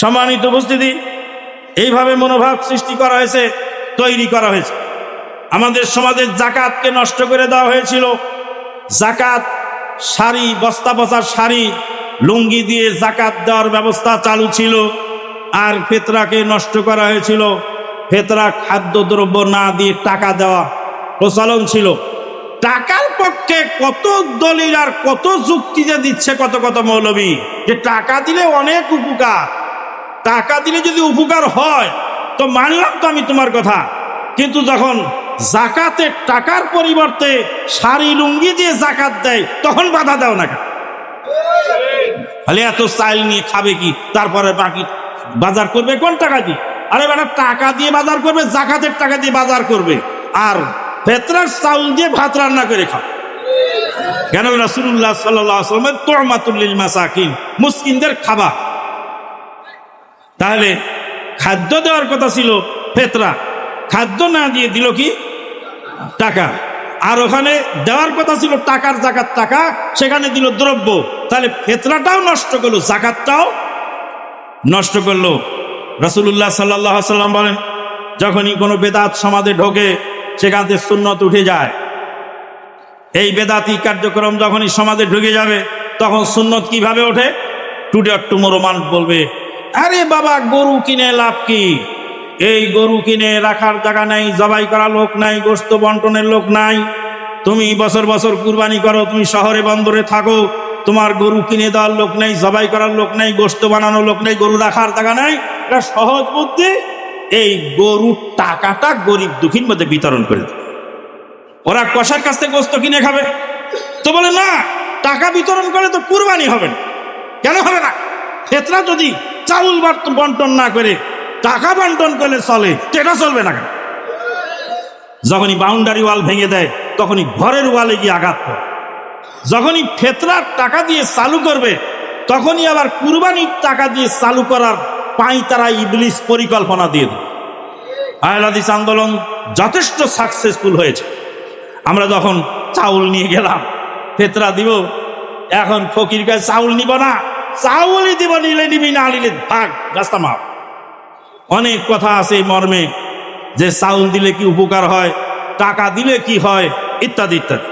সম্মানিত উপস্থিতি, এইভাবে মনোভাব সৃষ্টি করা হয়েছে, তৈরি করা হয়েছে। আমাদের সমাজের জাকাতকে নষ্ট করে দেওয়া হয়েছিল। জাকাত শাড়ি, বস্তা বসার শাড়ি, লুঙ্গি দিয়ে জাকাত দেওয়ার ব্যবস্থা চালু ছিল আর ফেতরাকে নষ্ট করা হয়েছিল। ফেতরা খাদ্যদ্রব্য না দিয়ে টাকা দেওয়া প্রচলন ছিল। টাকার পক্ষে কত দলিল আর কত যুক্তি যে দিচ্ছে কত কত মৌলবী, যে টাকা দিলে অনেক উপকার। টাকা দিলে যদি উপকার হয়, তো মানলাম তো আমি তোমার কথা। কিন্তু যখন জাকাতের টাকার পরিবর্তে শাড়ি লুঙ্গি দিয়ে জাকাত দেয়, তখন বাধা দাও না এত স্টাইল নিয়ে খাবে কি? তারপরে বাকি বাজার করবে কোন টাকা দিয়ে? আরে বেটা, টাকা দিয়ে বাজার করবে, জাকাতের টাকা দিয়ে বাজার করবে। আর ফেতরার চাউল দিয়ে ভাত রান্না করে খাও। কেন? রাসুল্লাহ সাল্লামের তোরমাতুল্লিল মাসাকিন, মুসকিনদের খাবার। তাহলে খাদ্য দেওয়ার কথা ছিল ফেতরা। খাদ্য না দিয়ে দিল কি? টাকা। আর ওখানে দেওয়ার কথা ছিল টাকার জাকাত টাকা, সেখানে দিল দ্রব্য। তাহলে ফেতরাটাও নষ্ট করল, জাকাতটাও নষ্ট করল। রসুল্লাহ সাল্লাহ সাল্লাম বলেন, যখনই কোনো বেদাত সমাজে ঢোকে, সেখান থেকে সুন্নত উঠে যায়। এই বেদাতি কার্যক্রম যখনই সমাজে ঢুকে যাবে, তখন সুন্নত কীভাবে ওঠে? টুডে টুমোরো মানুষ বলবে আরে বাবা, গরু কিনে লাভ কি? এই গরু কিনে রাখার জায়গা নাই, জবাই করা লোক নাই, গোস্ত বন্টনের লোক নাই। তুমি বছর বছর কুরবানি করো, তুমি শহরে বন্দরে থাকো, তোমার গরু কিনে দেওয়ার লোক নেই, জবাই করার লোক নেই, গোস্ত বানানোর লোক নেই, গরু রাখার জায়গা নাই। এটা সহজ বুদ্ধি। এই গরুর টাকাটা গরিব দুঃখীর মধ্যে বিতরণ করে দেবে। ওরা কষার কাছ থেকে গোস্ত কিনে খাবে। তো বলে, না, টাকা বিতরণ করে তো কুরবানি হবে না। কেন হবে না? ক্ষেত্রা যদি চাউল বন্টন না করে, টাকা বন্টন করলে চলে এটা চলবে না যখনই বাউন্ডারি ওয়াল ভেঙে দেয়, তখনই ঘরের ওয়ালে গিয়ে আঘাত করে। যখনই ফেতরার টাকা দিয়ে চালু করবে, তখনই আবার কুরবানির টাকা দিয়ে চালু করার পাই তারা ইবলিস পরিকল্পনা দিয়ে দেবে। আয়লাদিস আন্দোলন যথেষ্ট সাকসেসফুল হয়েছে। আমরা যখন চাউল নিয়ে গেলাম, ফেতরা দিব, এখন ফকির কাছে চাউল নিব না। চাউলই দিব, নিলে নিবি, না নিলে ভাগ। রাস্তা মাপ অনেক কথা আছে মর্মে, যে চাউল দিলে কি উপকার হয়, টাকা দিলে কি হয়, ইত্যাদি ইত্যাদি।